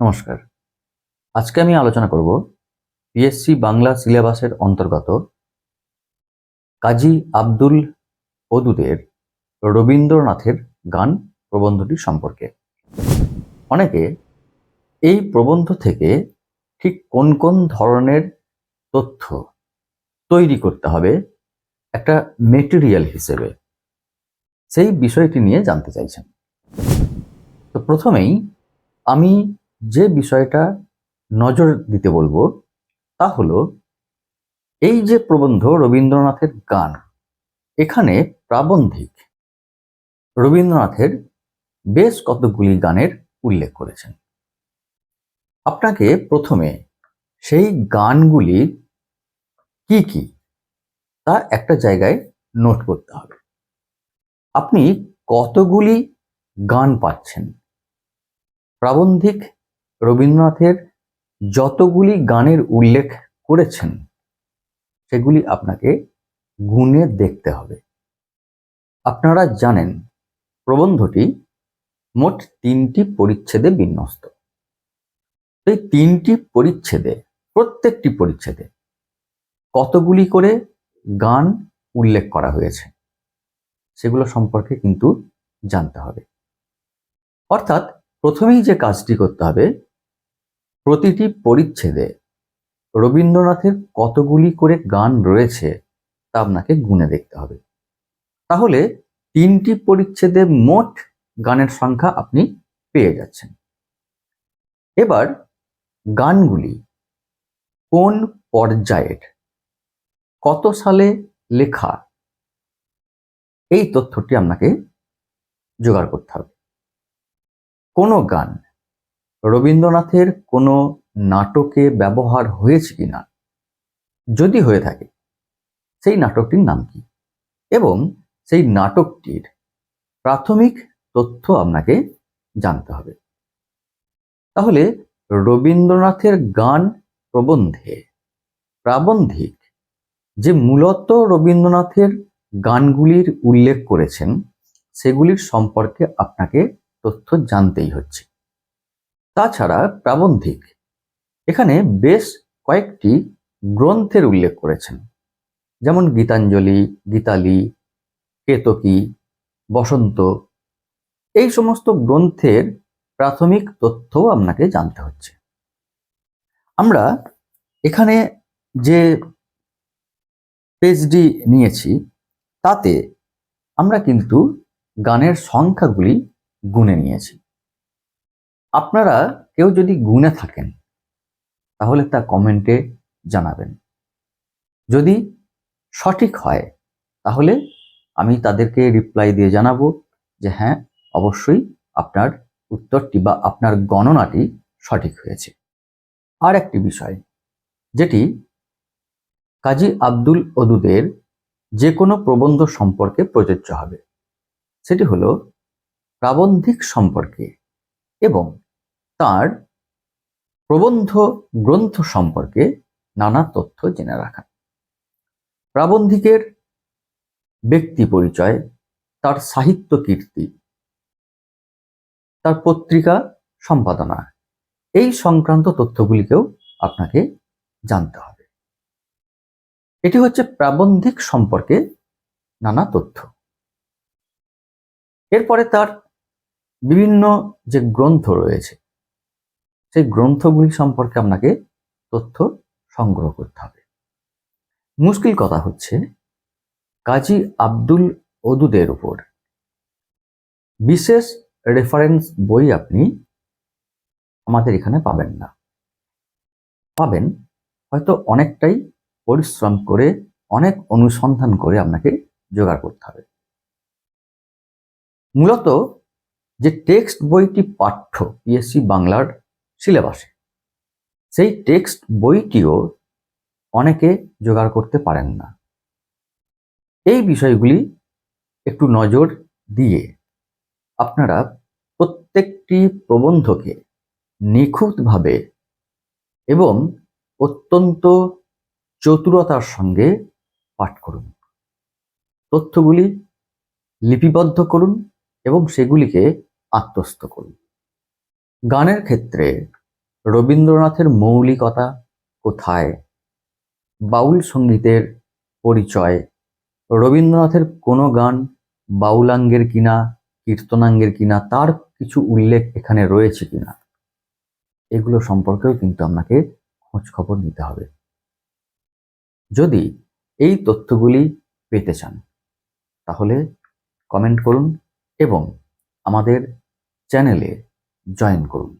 নমস্কার। আজকে আমি আলোচনা করব পিএসসি বাংলা সিলেবাসের অন্তর্গত কাজী আব্দুল ওদুদের রবীন্দ্রনাথের গান প্রবন্ধটি সম্পর্কে। অনেকে এই প্রবন্ধ থেকে ঠিক কোন কোন ধরনের তথ্য তৈরি করতে হবে একটা মেটেরিয়াল হিসেবে, সেই বিষয়টি নিয়ে জানতে চাইছেন। তো প্রথমেই আমি যে বিষয়টা নজর দিতে বলব, তা হলো এই যে প্রবন্ধ রবীন্দ্রনাথের গান, এখানে প্রাবন্ধিক রবীন্দ্রনাথের বেশ কতগুলি গানের উল্লেখ করেছেন। আপনাকে প্রথমে সেই গানগুলি কি কি, তা একটা জায়গায় নোট করতে হবে। আপনি কতগুলি গান পাচ্ছেন? প্রাবন্ধিক রবীন্দ্রনাথের যতগুলি গানের উল্লেখ করেছেন, সেগুলি আপনাকে গুণে দেখতে হবে। আপনারা জানেন, প্রবন্ধটি মোট তিনটি পরিচ্ছেদে বিন্যস্ত। এই তিনটি পরিচ্ছেদে, প্রত্যেকটি পরিচ্ছেদে কতগুলি করে গান উল্লেখ করা হয়েছে, সেগুলো সম্পর্কে কিন্তু জানতে হবে। অর্থাৎ প্রথমেই যে কাজটি করতে হবে প্রতিটি পরিচ্ছেদে রবীন্দ্রনাথের কতগুলি করে গান রয়েছে তা আপনাকে গুনে দেখতে হবে। তাহলে তিনটি পরিচ্ছেদে মোট গানের সংখ্যা আপনি পেয়ে যাচ্ছেন। এবার গানগুলি কোন পর্যায়ের? কত সালে লেখা? এই তথ্যটি আপনাকে জোগাড় করতে হবে। কোনো গান রবীন্দ্রনাথের কোনো নাটকে ব্যবহার হয়েছে কিনা? যদি হয়ে থাকে, সেই নাটকটির নাম কি? এবং সেই নাটকটির প্রাথমিক তথ্য আপনাকে জানতে হবে। তাহলে রবীন্দ্রনাথের গান প্রবন্ধে প্রাবন্ধিক যে মূলত রবীন্দ্রনাথের গানগুলির উল্লেখ করেছেন, সেগুলির সম্পর্কে আপনাকে তথ্য জানতেই হচ্ছে। তাছাড়া প্রাবন্ধিক। এখানে বেশ কয়েকটি গ্রন্থের উল্লেখ করেছেন। যেমন গীতাঞ্জলি, গীতালি, কেতকী, বসন্ত। এই সমস্ত গ্রন্থের প্রাথমিক তথ্যও আপনাকে জানতে হচ্ছে। আমরা এখানে যে পেজডি নিয়েছি, তাতে আমরা কিন্তু গানের সংখ্যাগুলি গুনে নিয়েছি। আপনারা কেউ যদি গুনে থাকেন, তাহলে তা কমেন্টে জানাবেন। যদি সঠিক হয়, তাহলে আমি তাদেরকে রিপ্লাই দিয়ে জানাব যে হ্যাঁ অবশ্যই আপনার উত্তরটি বা আপনার গণনাটি সঠিক হয়েছে। আর একটি বিষয়, যেটি কাজী আব্দুল ওদুদের যে কোনো প্রবন্ধ সম্পর্কে প্রযোজ্য হবে, সেটি হলো প্রাবন্ধিক সম্পর্কে এবং তার প্রবন্ধ গ্রন্থ সম্পর্কে নানা তথ্য জেনে রাখা। প্রাবন্ধিকের ব্যক্তি পরিচয়, তার সাহিত্য কীর্তি, তার পত্রিকা সম্পাদনা, এই সংক্রান্ত তথ্যগুলিকেও আপনাকে জানতে হবে। এটি হচ্ছে প্রাবন্ধিক সম্পর্কে নানা তথ্য। এরপরে তার বিভিন্ন যে গ্রন্থ রয়েছে সেই গ্রন্থগুলি সম্পর্কে আপনাকে তথ্য সংগ্রহ করতে হবে। মুশকিল কথা হচ্ছে, কাজী আব্দুল ওদুদের উপর বিশেষ রেফারেন্স বই আপনি আমাদের এখানে পাবেন না। পাবেন, হয়তো অনেকটাই পরিশ্রম করে, অনেক অনুসন্ধান করে আপনাকে জোগাড় করতে হবে। মূলত যে টেক্সট বইটি পাঠ্য পিএসসি বাংলার সিলেবাসে। সেই টেক্সট বইটিও অনেকে জোগাড় করতে পারেন না। এই বিষয়গুলি একটু নজর দিয়ে আপনারা প্রত্যেকটি প্রবন্ধকে নিখুঁতভাবে এবং অত্যন্ত চতুরতার সঙ্গে পাঠ করুন। তথ্যগুলি লিপিবদ্ধ করুন এবং সেগুলিকে আত্মস্থ করুন। গানের ক্ষেত্রে রবীন্দ্রনাথের মৌলিকতা কোথায়? বাউল সঙ্গীতের পরিচয়। রবীন্দ্রনাথের কোনো গান বাউলাঙ্গের কিনা, কীর্তনাঙ্গের কিনা, তার কিছু উল্লেখ এখানে রয়েছে কিনা? এগুলো সম্পর্কেও কিন্তু আপনাকে খোঁজ খবর নিতে হবে। যদি এই তথ্যগুলি পেতে চান, তাহলে কমেন্ট করুন এবং আমাদের চ্যানেলে জয়েন করুন।